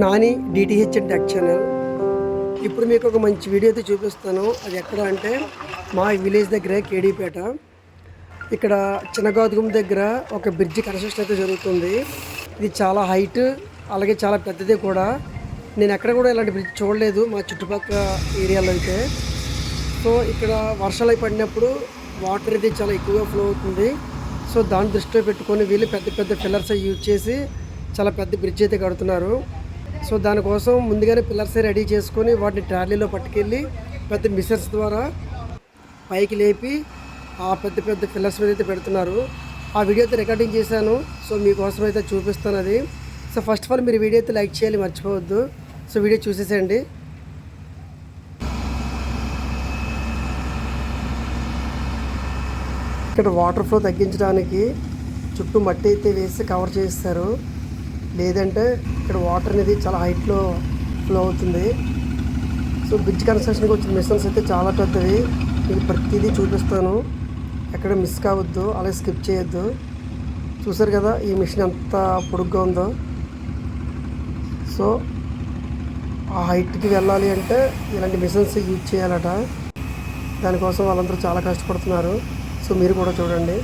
Nani DTH and tech channel. ఇప్పుడు మీకు ఒక మంచి వీడియో అయితే చూపిస్తాను. అది ఎక్కడ అంటే మా విలేజ్ దగ్గర కేడీపేట. ఇక్కడ చిన్నగౌతగం దగ్గర ఒక బ్రిడ్జ్ కన్స్ట్రక్షన్ అయితే జరుగుతుంది. ఇది చాలా హైట్ అలాగే చాలా పెద్దది కూడా. నేను ఎక్కడ కూడా ఇలాంటి బ్రిడ్జ్ చూడలేదు మా చుట్టుపక్కల ఏరియాలో అయితే. సో ఇక్కడ వర్షాలు పడినప్పుడు వాటర్ అయితే చాలా ఎక్కువగా ఫ్లో అవుతుంది. సో దాన్ని దృష్టిలో పెట్టుకొని వీళ్ళు పెద్ద పెద్ద పిల్లర్స్ యూజ్ చేసి చాలా పెద్ద బ్రిడ్జ్ అయితే కడుతున్నారు. సో దానికోసం ముందుగానే పిల్లర్స్ రెడీ చేసుకొని వాటిని ట్రాలీలో పట్టుకెళ్ళి పెద్ద మిషన్స్ ద్వారా పైకి లేపి ఆ పెద్ద పెద్ద పిల్లర్స్ మీద అయితే పెడుతున్నారు. ఆ వీడియో అయితే రికార్డింగ్ చేశాను. సో మీకోసం అయితే చూపిస్తాను అది. సో ఫస్ట్ ఆఫ్ ఆల్ మీరు వీడియో అయితే లైక్ చేయాలి మర్చిపోవద్దు. సో వీడియో చూసేసేయండి. ఇక్కడ వాటర్ ఫ్లో తగ్గించడానికి చుట్టూ మట్టి అయితే వేసి కవర్ చేస్తారు. లేదంటే ఇక్కడ వాటర్ అనేది చాలా హైట్లో ఫ్లో అవుతుంది. సో బ్రిడ్జ్ కన్స్ట్రక్షన్కి వచ్చిన మిషన్స్ అయితే చాలా పెద్దవి మీకు ప్రతిదీ చూపిస్తాను. ఎక్కడ మిస్ కావద్దు అలాగే స్కిప్ చేయొద్దు. చూసారు కదా ఈ మిషన్ ఎంత పొడుగ్గా ఉందో. సో ఆ హైట్కి వెళ్ళాలి అంటే ఇలాంటి మిషన్స్ యూజ్ చేయాలట. దానికోసం వాళ్ళందరూ చాలా కష్టపడుతున్నారు. సో మీరు కూడా చూడండి.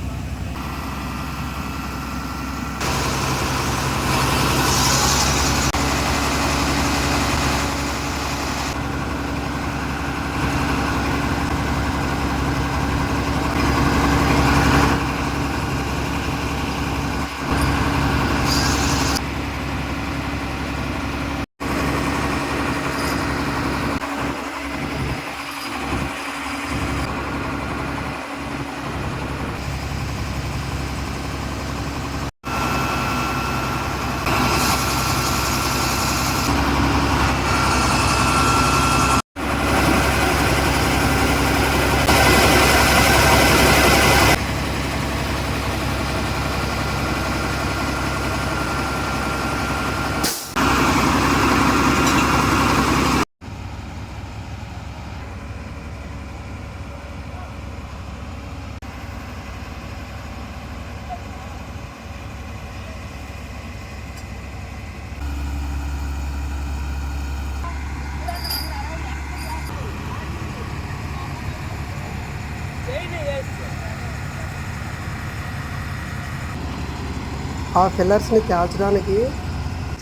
ఆ ఫిల్లర్స్ని తేల్చడానికి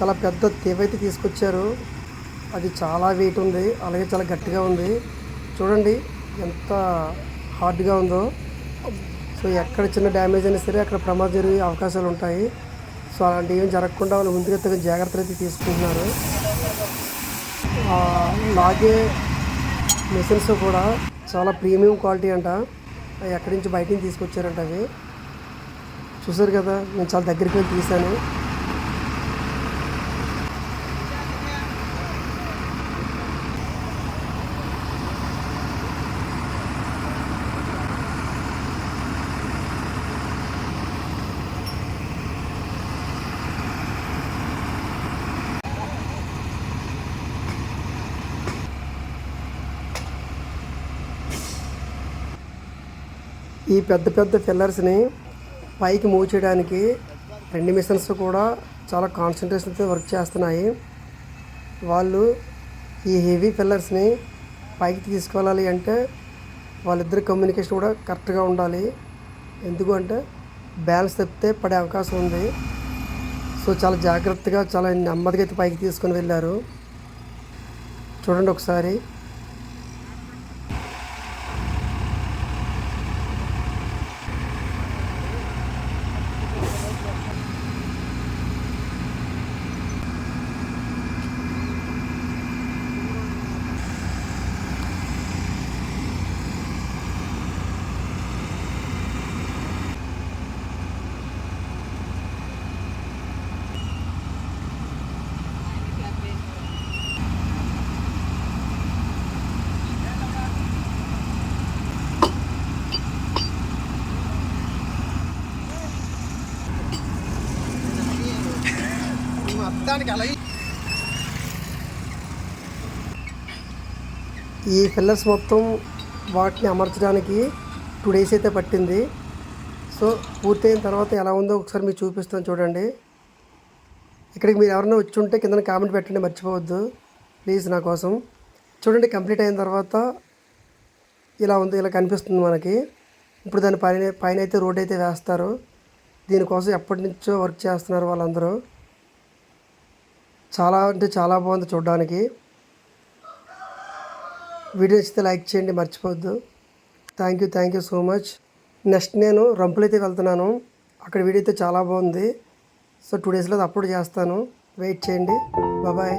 చాలా పెద్ద తీవైతే తీసుకొచ్చారు. అది చాలా వెయిట్ ఉంది. అలాగే చాలా గట్టిగా ఉంది. చూడండి ఎంత హార్డ్గా ఉందో. సో ఎక్కడ చిన్న డ్యామేజ్ అయినా సరే అక్కడ ప్రమాదం జరిగే అవకాశాలు ఉంటాయి. సో అలాంటివి ఏం జరగకుండా వాళ్ళు ముందుగా జాగ్రత్తలు అయితే తీసుకుంటున్నారు. లాగే మిషన్స్ కూడా చాలా ప్రీమియం క్వాలిటీ అంట. ఎక్కడి నుంచి బయట నుంచి తీసుకొచ్చారంట అవి. చూసారు కదా నేను చాలా దగ్గరికి వెళ్ళి తీశాను. ఈ పెద్ద పెద్ద ఫిల్లర్స్ని పైకి మూవ్ చేయడానికి రెండు మిషన్స్ కూడా చాలా కాన్సన్ట్రేషన్తో వర్క్ చేస్తున్నాయి. వాళ్ళు ఈ హెవీ పిల్లర్స్ని పైకి తీసుకెళ్ళాలి అంటే వాళ్ళిద్దరి కమ్యూనికేషన్ కూడా కరెక్ట్గా ఉండాలి. ఎందుకు అంటే బ్యాలెన్స్ తప్పితే పడే అవకాశం ఉంది. సో చాలా జాగ్రత్తగా చాలా నెమ్మదిగా అయితే పైకి తీసుకొని వెళ్ళారు. చూడండి ఒకసారి. దానికి అలా ఈ పిల్లర్స్ మొత్తం వాటిని అమర్చడానికి టూ డేస్ అయితే పట్టింది. సో పూర్తయిన తర్వాత ఎలా ఉందో ఒకసారి మీకు చూపిస్తాను చూడండి. ఇక్కడికి మీరు ఎవరైనా వచ్చి ఉంటే కింద కామెంట్ పెట్టండి మర్చిపోవద్దు. ప్లీజ్ నా కోసం. చూడండి కంప్లీట్ అయిన తర్వాత ఇలా ఉంది ఇలా కనిపిస్తుంది మనకి. ఇప్పుడు దాని పైన పైన అయితే రోడ్ అయితే వేస్తారు. దీనికోసం ఎప్పటి నుంచో వర్క్ చేస్తున్నారు వాళ్ళందరూ. చాలా అంటే చాలా బాగుంది చూడడానికి. వీడియో నచ్చితే లైక్ చేయండి మర్చిపోవద్దు. Thank you thank you so much next నేను రంపులైతే వెళ్తున్నాను. అక్కడ వీడియో అయితే చాలా బాగుంది. సో టూ డేస్లో అది అప్లోడ్ చేస్తాను. వెయిట్ చేయండి. బాబాయ్